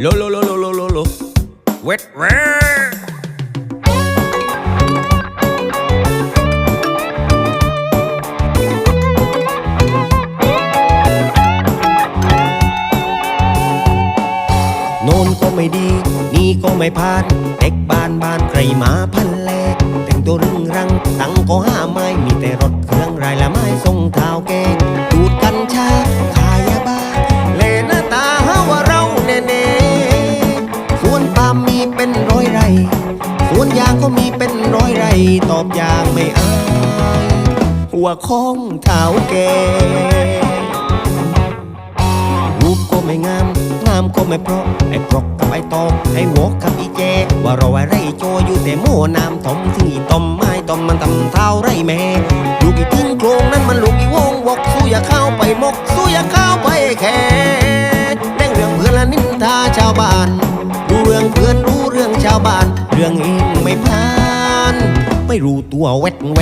โลโลโลโลโลโลโลเวทเวโน่นก็ไม่ดี นี่ก็ไม่ผ่านเด็กบ้านบ้านใครมาพันแลแต่งตัวรึงรัง ตังก็ห้าไม้มีแต่รถเครื่องรายละไม้ทรงเท้า สวนยางก็มีเป็นร้อยไร่ตอบอย่างไม่อายหัวของเท้าแกรูปก็ไม่งาม งามก็ไม่เพราะ ไอ้ปลอกกับไอ้ตอกไอ้หัวกับอีแจ ว่าเราอะไรโจอยู่แต่โม่น้ำถมซึ่อีต้มไม้ต้มมันทำเท้าไรแม่ลูกอีทิ้งโครงนั้นมันลูกอีวงวอกสู้อย่าเข้าไปมก สู้อย่าเข้าไปแค่เร่งเรื่องเพื่อนและนินทาชาวบ้านรู้เรื่องเพื่อนรู้ ชาวบ้าน เรื่องเองไม่ผ่าน ไม่รู้ตัวเวทเว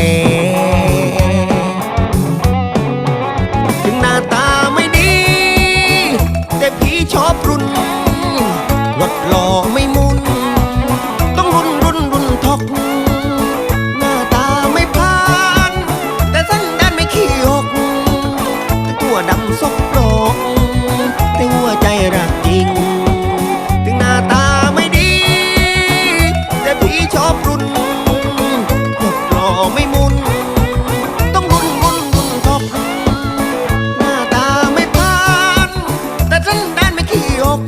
ก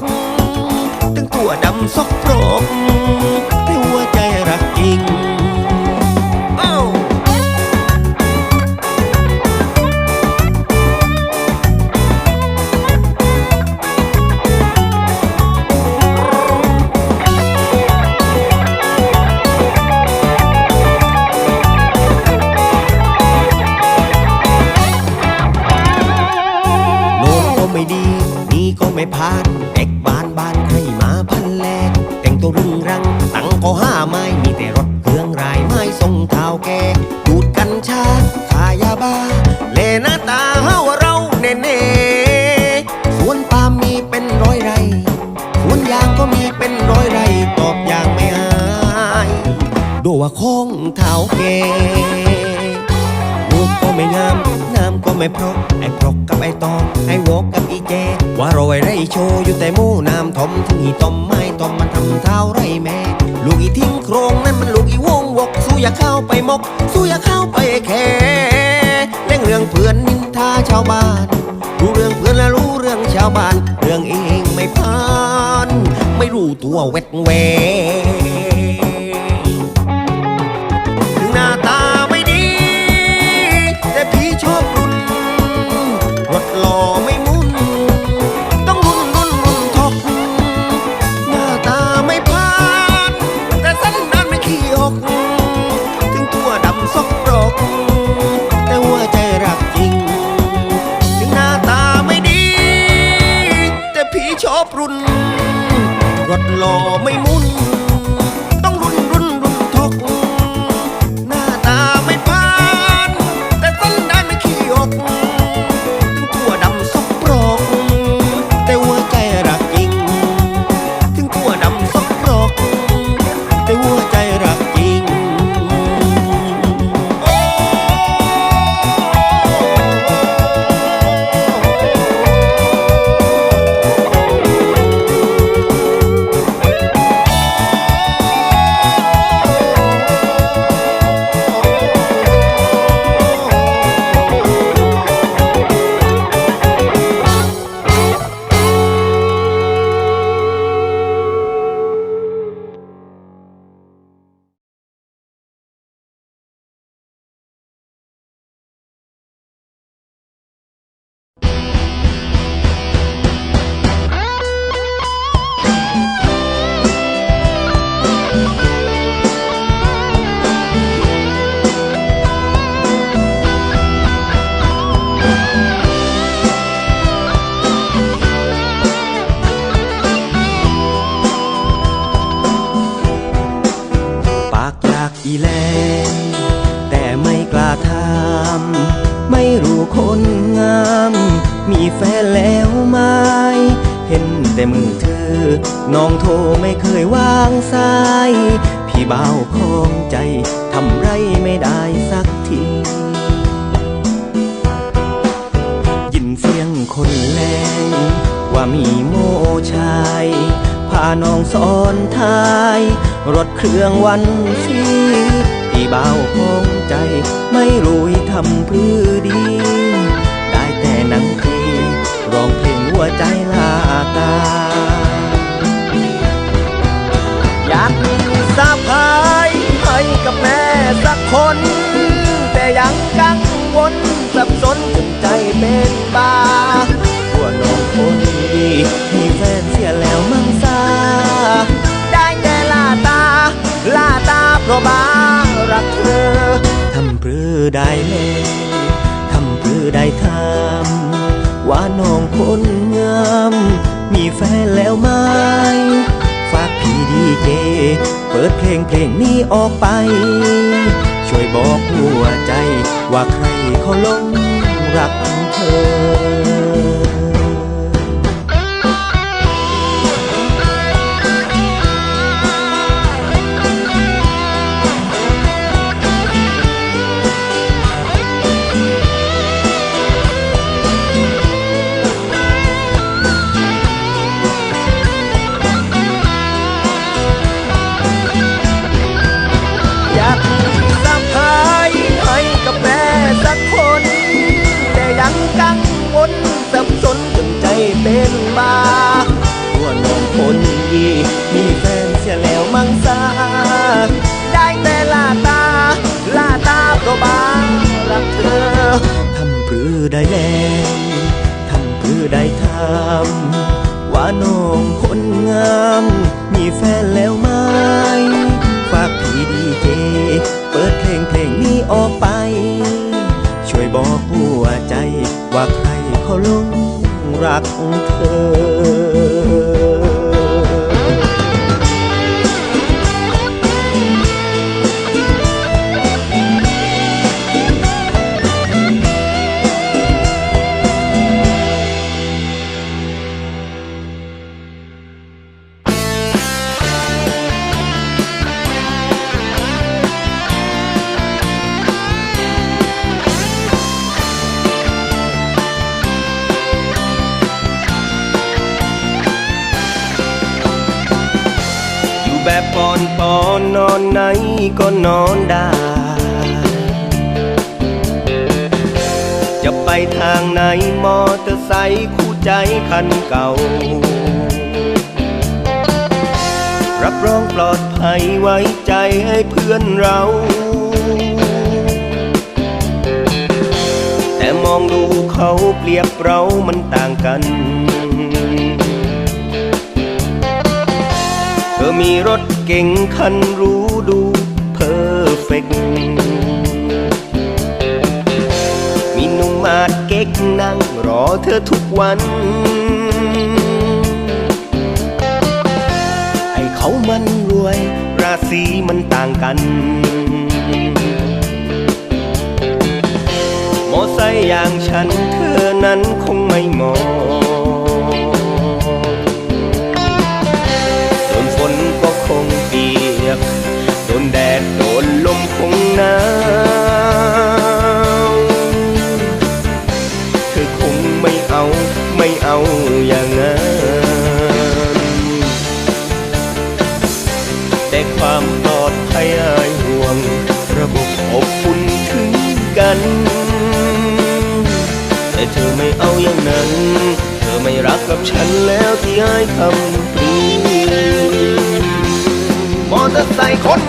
ตั้งตัวดำซอกโปรก ดูว่าของเท้าแกรูปก็ไม่งามงามก็ไม่พราะไอ้ปลอกกับไอ้ตอกไอ้วกกับอีแจว่าเราไอ้ไรโชว์อยู่แต่หมู่น้ำถมถึงอีต้มไม้ต้มมันทำเท้าไรแม่ ลูกอีทิ้งโครงนั่นมันลูกอีวงวก สู้อย่าเข้าไปมก สู้อย่าเข้าไปแค่เล่งเรื่องเพื่อนนินทาชาวบ้านรู้เรื่องเพื่อนและรู้เรื่องชาวบ้าน เรื่องเองไม่ผ่าน ไม่รู้ตัวเวทแว รุนรถหล่อไม่มุ่น มือเธอน้องโทรไม่เคยวางสาย พี่เบาวของใจ ทำไรไม่ได้สักที ยินเสียงคนแรงว่ามีโมชาย พาน้องสอนทาย รถเครื่องวันสีพี่เบาวของใจ ไม่รู้ทำเพื่อดี ได้แต่นั่งเพลงร้องเพลงหัวใจลา อยากมีสะพายให้กับแม่สักคน แต่ยังกังวลสับสนจนใจเป็นบ้าว่าน้องคนดีมีแฟนเสียแล้วมั่งซาได้แต่ลาตา ลาตาเพราะบ้ารักเธอทำปรือได้แล้วทำปรือได้ทำว่าน้องคนงาม มีแฟนแล้วไหม ฝากพี่ดีเจ เปิดเพลงเพลงนี้ออกไป ช่วยบอกหัวใจว่าใครเขาลงรักเธอ อนปอนนอนไหนก็นอนได้ จะไปทางไหนมอเตอร์ไซค์คู่ใจคันเก่า รับรองปลอดภัยไว้ใจให้เพื่อนเรา แต่มองดูเขาเปรียบเรามันต่างกัน อมีรถเก่งคันรู้ดูเพอร์เฟกมีหนุ่มมาดเก๊กนั่งรอเธอทุกวัน ไอ้เขามันรวย ราศีมันต่างกัน มอไซค์อย่างฉันเธอนั้นคงไม่มอง ฉันแล้วที่อายทำปรีมอเตอร์ไซค์คน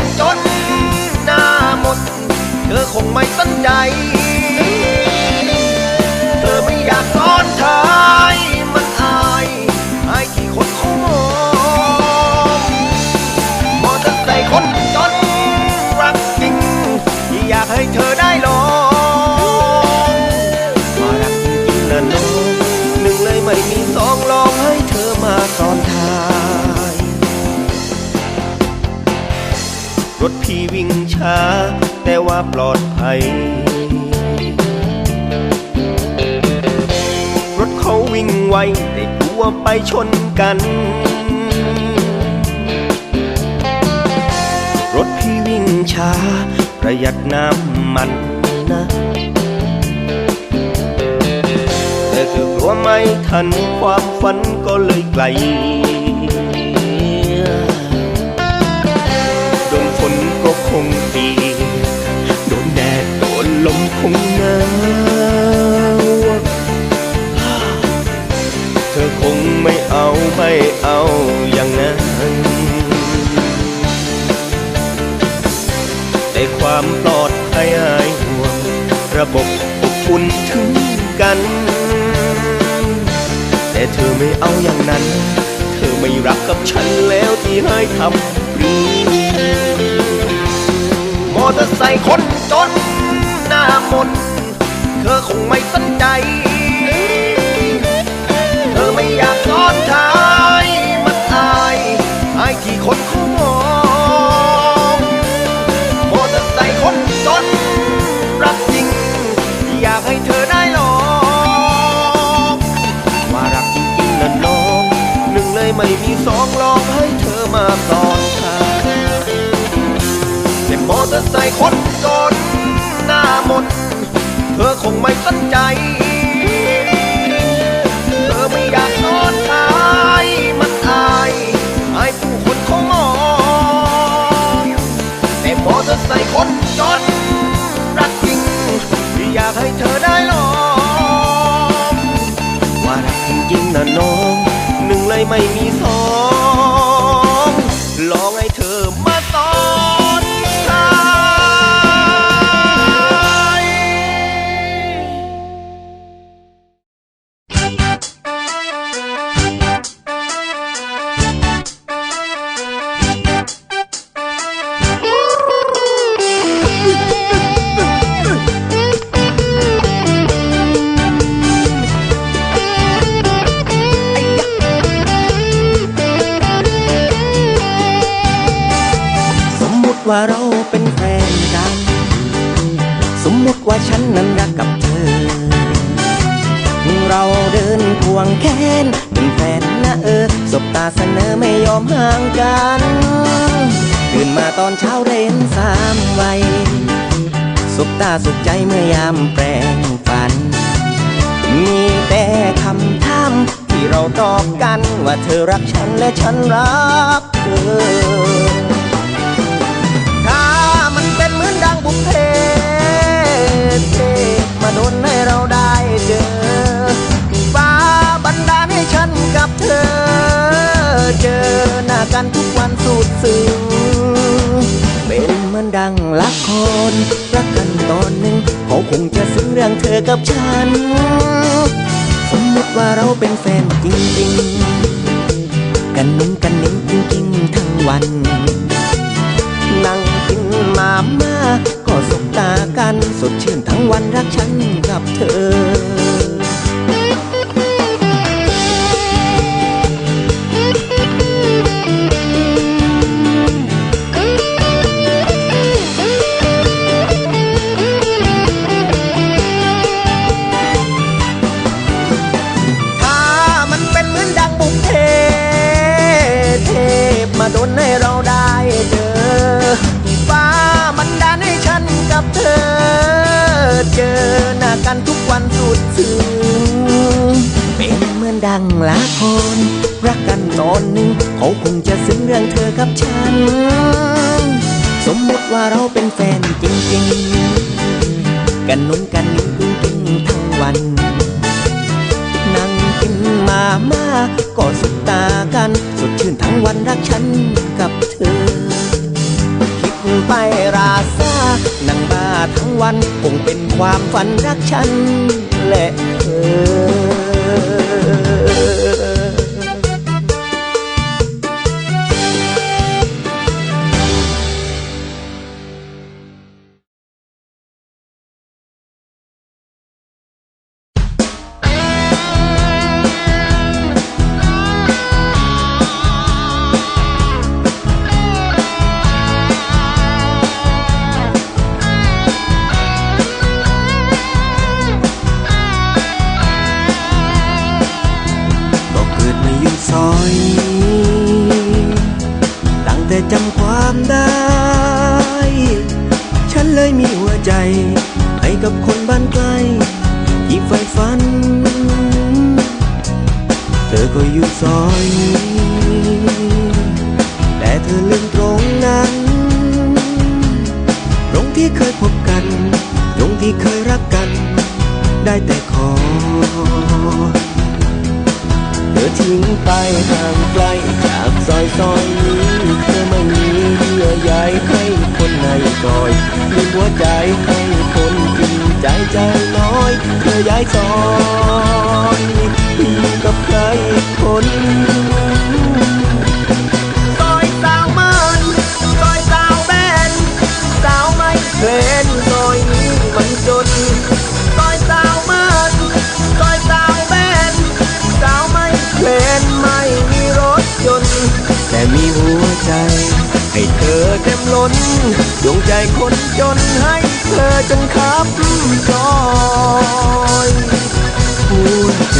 ปลอดภัย รถเขาวิ่งไวแต่กลัวไปชนกัน รถพี่วิ่งช้า ประหยัดน้ำมันนะ แต่เธอกลัวไม่ทันความฝันก็เลยไกลคง ลมคงหนาวเธอคงไม่เอาไม่เอาอย่างนั้นแต่ความปลอดภัยหายห่วง ระบบอบอุ่นถึงกัน แต่เธอไม่เอาอย่างนั้น เธอไม่รักกับฉันแล้วที่ให้ทำหรือมอเตอร์ไซค์คนจนามน เธอคงไม่สนใจ เธอไม่อยากซ้อนท้ายมันอายอายที่คนเขามองมอเตอร์ไซค์คนจนรักจริง อยากให้เธอได้ลองว่ารักจริงๆนะน้องหนึ่งเลยไม่มีสองลองให้เธอมาซ้อนท้ายแต่มอเตอร์ไซค์คน มนเธอคงไม่สนใจ เธอไม่อยากนอนตายมันอายอายผู้คนเขามองแต่มอเตอร์ไซค์คนจน รักจริงอยากให้เธอได้ลองว่ารักจริงๆนะน้อง หนึ่งเลยไม่มีสองลองให้เธอ เป็นแฟนกัน สมมุติว่าฉันนั้นรักกับเธอ เราเดินควงแขนเป็นแฟนนะเออ สบตาเสนอไม่ยอมห่างกันตื่นมาตอนเช้าเรนสามวัยสบตาสุขใจเมื่อยามแปลงฟัน มีแต่คำถามที่เราตอบกันว่าเธอรักฉันและฉันรักเธอ ดนให้เราได้เจอฟ้าบันดาลให้ฉันกับเธอ เจอหน้ากันทุกวันสุดซึ้งเป็นเหมือนดังละครรักกันตอนหนึ่งเขาคงจะซึ้งเรื่องเธอกับฉัน สมมติว่าเราเป็นแฟนจริงๆ กันนุ่งกันนิ่งจริงๆ ทั้งวัน นั่งกินมาม่า สบตากัน สดชื่นทั้งวันรักฉันกับเธอ ความฝันรักฉันและเธอ ได้แต่ขอ เธอทิ้งไปห่างไกลจากซอยซอยนี้เธอไม่มีเยื่อใยให้คนในซอยมีหัวใจให้คนจริงใจใจน้อย เธอย้ายซอยอยู่กับใครคน นดวงใจคนจนให้เธอจงขับจอยหัวใจ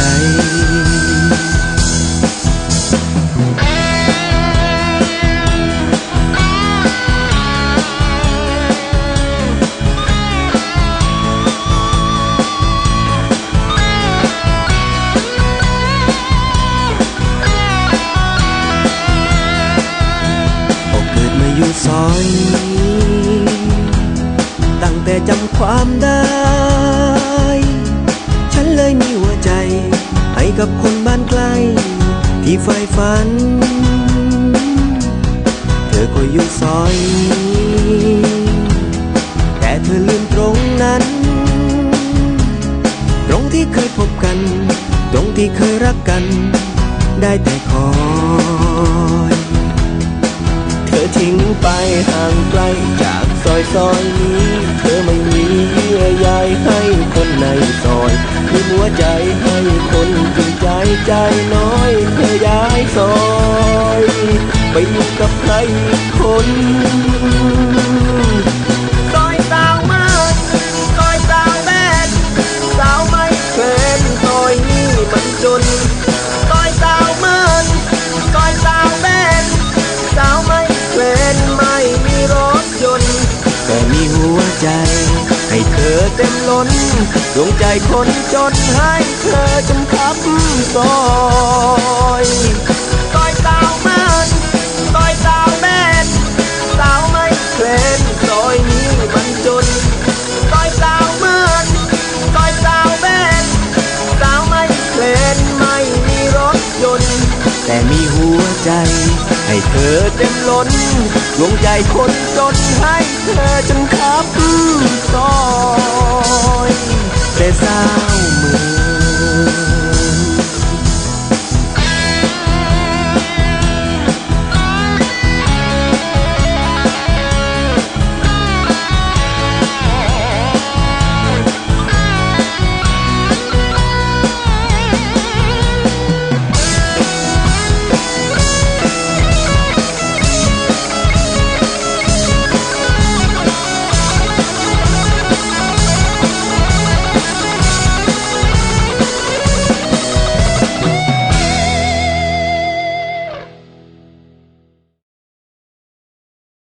อยู่ซอย ตั้งแต่จำความได้ ฉันเลยมีหัวใจ ให้กับคนบ้านไกล ที่ใฝ่ฝัน เธอก็อยู่ซอยนี้แต่เธอลืมตรงนั้น ตรงที่เคยพบกัน ตรงที่เคยรักกัน ได้แต่คอยเธอ ทิ้งไปห่างไกลจากซอยซอยนี้ เธอไม่มีเยื่อใยให้คนในซอยคือหัวใจให้คนจริงใจใจน้อย เธอย้ายซอย ไปอยู่กับใครคน เต็มล้นดวงใจคนจนให้เธอจนขับซอยซอยสาวมันซอยสาวแบนสาวไม่เพลนซอยนี้มันจนซอยสาวมันซอยสาวแบนสาวไม่เพลนไม่มีรถยนต์แต่มีหัวใจให้เธอเต็มล้นดวงใจคนจนให้เธอจนขับซอย César Humano.